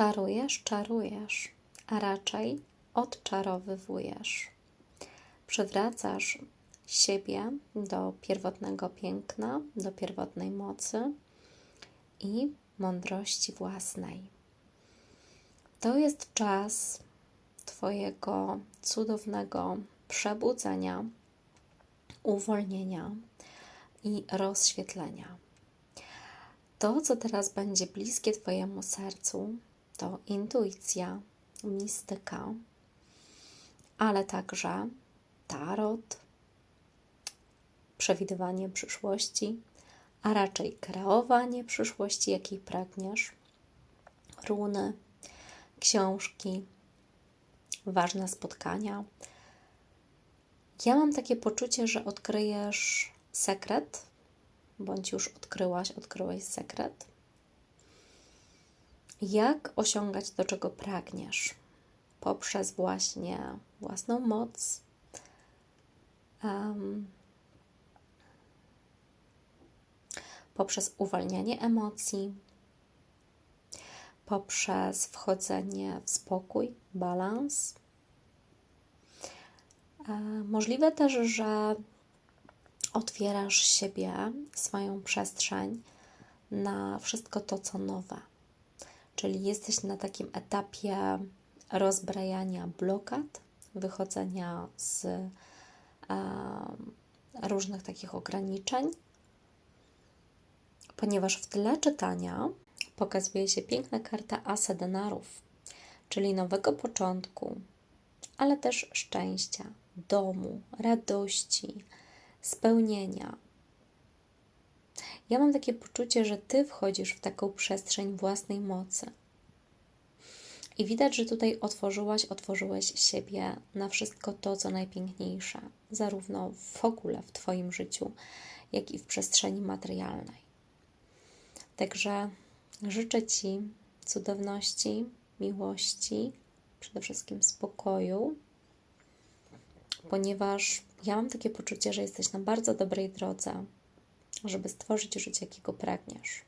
Czarujesz, czarujesz, a raczej odczarowywujesz. Przywracasz siebie do pierwotnego piękna, do pierwotnej mocy i mądrości własnej. To jest czas Twojego cudownego przebudzenia, uwolnienia i rozświetlenia. To, co teraz będzie bliskie Twojemu sercu, to intuicja, mistyka, ale także tarot, przewidywanie przyszłości, a raczej kreowanie przyszłości, jakiej pragniesz, runy, książki, ważne spotkania. Ja mam takie poczucie, że odkryjesz sekret, bądź już odkryłaś, odkryłeś sekret, jak osiągać to, czego pragniesz, poprzez właśnie własną moc. Um, poprzez uwalnianie emocji, poprzez wchodzenie w spokój, balans. E, możliwe też, że otwierasz siebie, swoją przestrzeń na wszystko to, co nowe. Czyli jesteś na takim etapie rozbrajania blokad, wychodzenia z e, różnych takich ograniczeń, ponieważ w tle czytania pokazuje się piękna karta Asa denarów, czyli nowego początku, ale też szczęścia, domu, radości, spełnienia. Ja mam takie poczucie, że Ty wchodzisz w taką przestrzeń własnej mocy. I widać, że tutaj otworzyłaś, otworzyłeś siebie na wszystko to, co najpiękniejsze, zarówno w ogóle w Twoim życiu, jak i w przestrzeni materialnej. Także życzę Ci cudowności, miłości, przede wszystkim spokoju, ponieważ ja mam takie poczucie, że jesteś na bardzo dobrej drodze, żeby stworzyć życie, jakiego pragniesz.